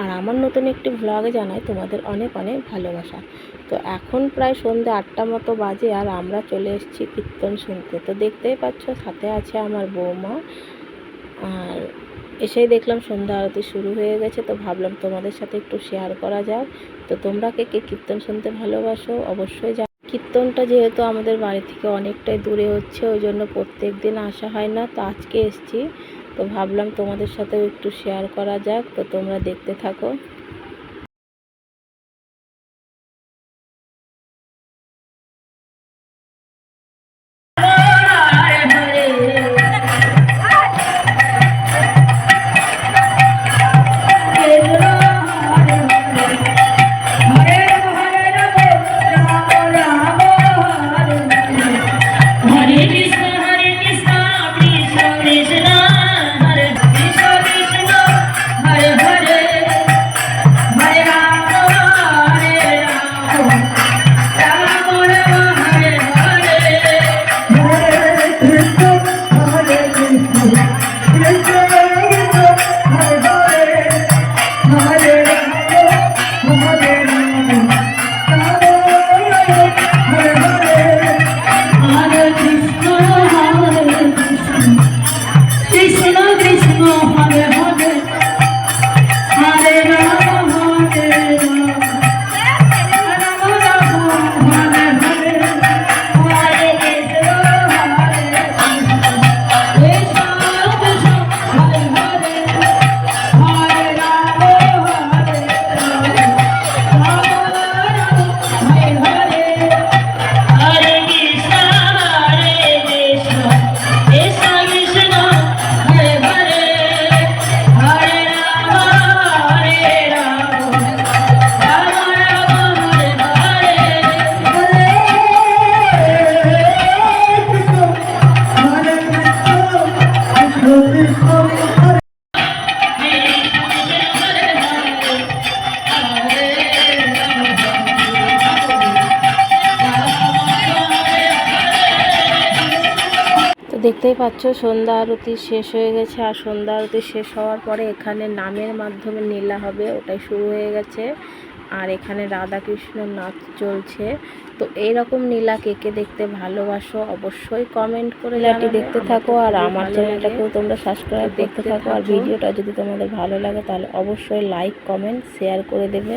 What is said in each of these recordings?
আর আমার নতুন একটি ভ্লগে জানাই তোমাদের অনেক অনেক ভালোবাসা। তো এখন প্রায় সন্ধ্যে আটটা মতো বাজে আর আমরা চলে এসেছি কীর্তন শুনতে। তো দেখতেই পাচ্ছ, সাথে আছে আমার বৌমা। আর এসেই দেখলাম সন্ধ্যা আরতি শুরু হয়ে গেছে, তো ভাবলাম তোমাদের সাথে একটু শেয়ার করা যাক। তো তোমরা কে কে কীর্তন শুনতে ভালোবাসো অবশ্যই জান কীর্তনটা যেহেতু আমাদের বাড়ি থেকে অনেকটাই দূরে হচ্ছে, ওই জন্য প্রত্যেক দিন আসা হয় না। তো আজকে এসছি তো ভাবলাম তোমাদের সাথেও একটু শেয়ার করা যাক তো তোমরা দেখতে থাকো। পাচ্ছ? সন্ধ্যা আরতি শেষ হয়ে গেছে আর সন্ধ্যা আরতি শেষ হওয়ার পরে এখানে নামের মাধ্যমে নীলা হবে ওটাই শুরু হয়ে গেছে। আর এখানে রাধা কৃষ্ণ নাচ চলছে। তো এইরকম নীলা কে কে দেখতে ভালোবাসো অবশ্যই কমেন্ট করে নীলাটি দেখতে থাকো আর আমার চ্যানেলটাকেও তোমরা সাবস্ক্রাইব দেখতে থাকো আর ভিডিওটা যদি তোমাদের ভালো লাগে তাহলে অবশ্যই লাইক কমেন্ট শেয়ার করে দেবে।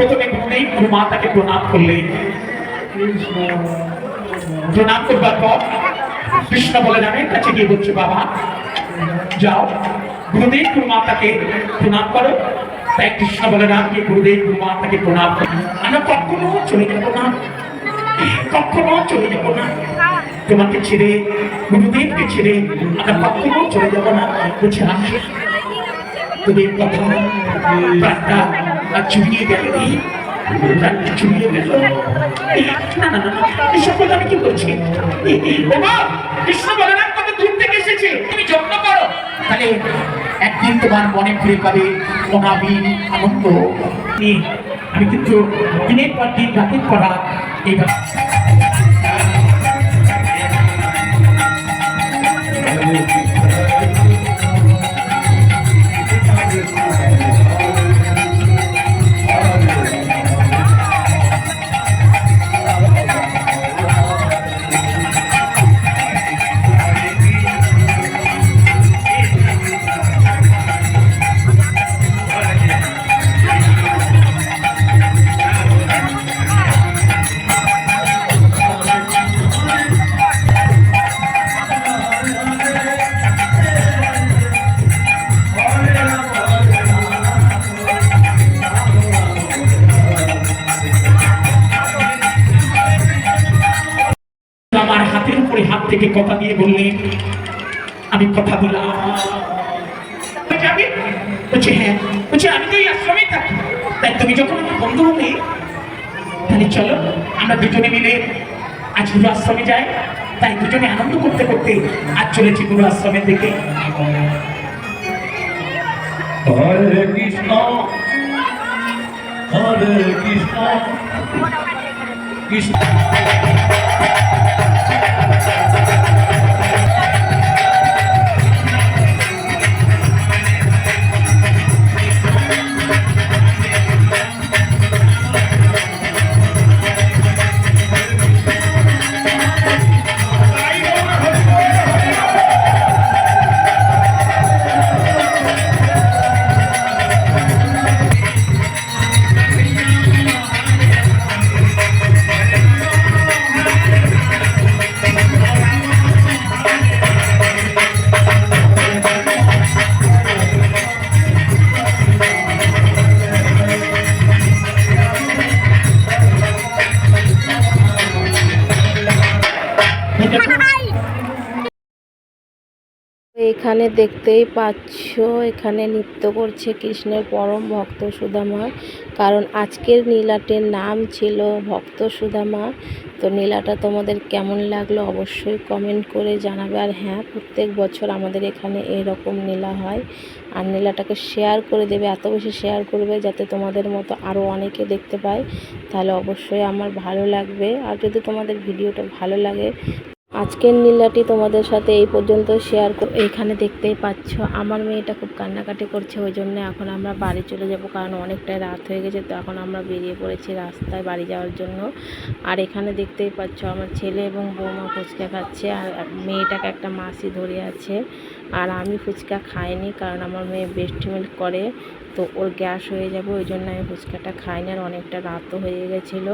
প্রথমে গুরুদেব গুরু মাতাকে প্রণাম করলেন প্রণাম করবার পর কৃষ্ণ বলে, রামের কাছে গিয়ে বলছে, বাবা, যাও, গুরুদেব গুরু মাতাকে প্রণাম করো। তাই কৃষ্ণ বলে, রাম গিয়ে গুরুদেব গুরু মাতাকে প্রণাম করো। আমরা কখনো চলে যাব না। কখনো চলে যাব না। তোমাকে ছেড়ে, গুরুদেবকে ছেড়ে আমরা কখনো চলে যাব না। বলছে, রাম, তোদের কথা আর চুরিয়ে গেল। না না কথা আমি কি বলছি? এসেছে? যত্ন করো। মনে ফিরে পাবে আমি কিন্তু দিনের পর দিন, রাতের পর রাত এইবার থেকে কথা দিয়ে বললেন আমি কথা দিলাম হ্যাঁ। বলছে, আমি তো এই তাই তুমি যখন হবে, তাহলে চলো, আমরা দুজনে মিলে আজ আশ্রমে তাই দুজনে আনন্দ করতে করতে আজ চলেছি গুরু আশ্রমের দিকে। কৃষ্ণ কৃষ্ণ। কৃষ্ণ। এখানে দেখতেই পাচ্ছ, এখানে নৃত্য করছে কৃষ্ণের পরম ভক্ত সুদামা। কারণ আজকের নীলাটের নাম ছিল ভক্ত সুদামা। তো নীলাটা তোমাদের কেমন লাগল অবশ্যই কমেন্ট করে জানাবে। আর হ্যাঁ প্রত্যেক বছর আমাদের এখানে এরকম নীলা হয়। আর নীলাটাকে শেয়ার করে দেবে, এত বেশি শেয়ার করবে যাতে তোমাদের মতো আরও অনেকে দেখতে পায়। তাহলে অবশ্যই আমার ভালো লাগবে। আর যদি তোমাদের ভিডিওটা ভালো লাগে আজকের নীলাটি তোমাদের সাথে এই পর্যন্ত শেয়ার এখানে দেখতেই পাচ্ছ। আমার মেয়েটা খুব কান্নাকাটি করছে, ওই জন্য এখন আমরা বাড়ি চলে যাব, কারণ অনেকটাই রাত হয়ে গেছে, তো এখন আমরা বেরিয়ে পড়েছি রাস্তায় বাড়ি যাওয়ার জন্য। আর এখানে দেখতেই পাচ্ছ আমার ছেলে এবং বৌমা ফুচকা খাচ্ছে, আর মেয়েটাকে একটা মাসি ধরে আছে। আর আমি ফুচকা খাইনি, কারণ আমার মেয়ে বেস্ট করে, তো ওর গ্যাস হয়ে যাবে, ওই জন্য আমি ফুচকাটা খাইনি, আর অনেকটা রাতও হয়ে গেছিল।